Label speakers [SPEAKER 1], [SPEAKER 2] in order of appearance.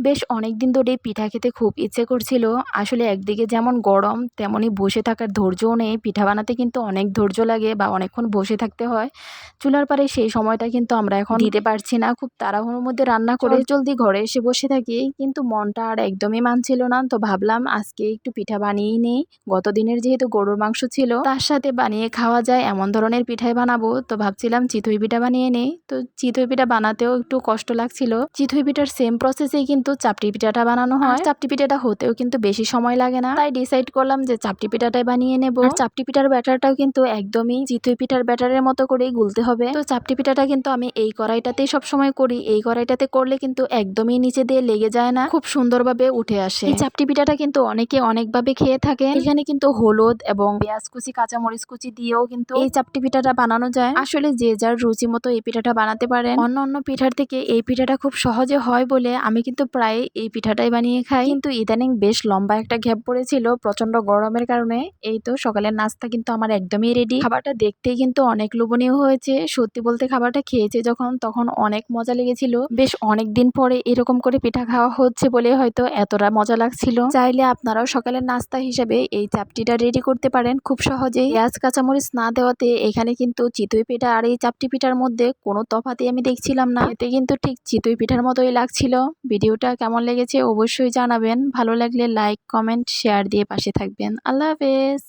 [SPEAKER 1] বেশ অনেক দিন ধরে পিঠা খেতে খুব ইচ্ছে করছিল। আসলে একদিকে যেমন গরম তেমনই বসে থাকার ধৈর্যও নেই। পিঠা বানাতে কিন্তু অনেক ধৈর্য লাগে বা অনেকক্ষণ বসে থাকতে হয়। চুলার পারে সেই সময়টা কিন্তু আমরা এখন দিতে পারছি না। খুব তাড়াহুড়োর মধ্যে রান্না করে জলদি ঘরে এসে বসে থাকি। কিন্তু মনটা আর একদমই মানছিল না। তো ভাবলাম আজকে একটু পিঠা বানিয়েই নেই। গত দিনের যেহেতু গরুর মাংস ছিল তার সাথে বানিয়ে খাওয়া যায়। এমন ধরনের পিঠাই বানাবো। তো ভাবছিলাম চিতই পিঠা বানিয়ে নেই। তো চিতই পিঠা বানাতেও একটু কষ্ট লাগছিল। চিতই পিঠার সেম প্রসেসেই কিন্তু চাপটি পিঠাটা বানানো হয়। চাপটি পিঠাটা হতেও কিন্তু বেশি সময় লাগে না। তাই ডিসাইড করলাম যে চাপটি পিঠাটাই বানিয়ে নেব। আর চাপটি পিঠার ব্যাটারটাও কিন্তু একদমই চিতই পিঠার ব্যাটারের মতো করেই গুলতে হবে। তো চাপটি পিঠাটা কিন্তু আমি এই কড়াইটাতেই সবসময় করি। এই কড়াইটাতে করলে কিন্তু একদমই নিচে দিয়ে লেগে যায় না। খুব সুন্দরভাবে উঠে আসে। এই চাপটি পিঠাটা কিন্তু অনেকে অনেকভাবে খেয়ে থাকে এখানে কিন্তু হলুদ এবং পেঁয়াজ কুচি কাঁচামরিচ কুচি দিয়েও কিন্তু এই চাপটি পিঠাটা বানানো যায়। আসলে যে যার রুচি মতো এই পিঠাটা বানাতে পারেন। অন্য অন্য পিঠার থেকে এই পিঠাটা খুব সহজে হয় বলে আমি কিন্তু প্রায় এই পিঠাটাই বানিয়ে খাই। কিন্তু ইদানিং বেশ লম্বা একটা গ্যাপ পড়েছিল প্রচণ্ড গরমের কারণে। এই তো সকালের নাস্তা কিন্তু আমার একদমই রেডি খাবারটা দেখতেই কিন্তু অনেক লোভনীয় হয়েছে। সত্যি বলতে খাবারটা খেয়েছে যখন, তখন অনেক মজা লেগেছিল। বেশ অনেক দিন পরে এরকম করে পিঠা খাওয়া হচ্ছে বলে হয়তো এতটা মজা লাগছিল। চাইলে আপনারাও সকালের নাস্তা হিসেবে এই চাপটিটা রেডি করতে পারেন খুব সহজেই। পেঁয়াজ, কাঁচামরিচ না দেওয়াতে এখানে কিন্তু চিতই পিঠা আর এই চাপটি পিঠার মধ্যে কোনো তফাতই আমি দেখছিলাম না। এতে কিন্তু ঠিক চিতই পিঠার মতোই লাগছিল। ভিডিওটা কেমন লেগেছে অবশ্যই জানাবেন। ভালো লাগলে লাইক কমেন্ট শেয়ার দিয়ে পাশে থাকবেন। আল্লাহ হাফেজ।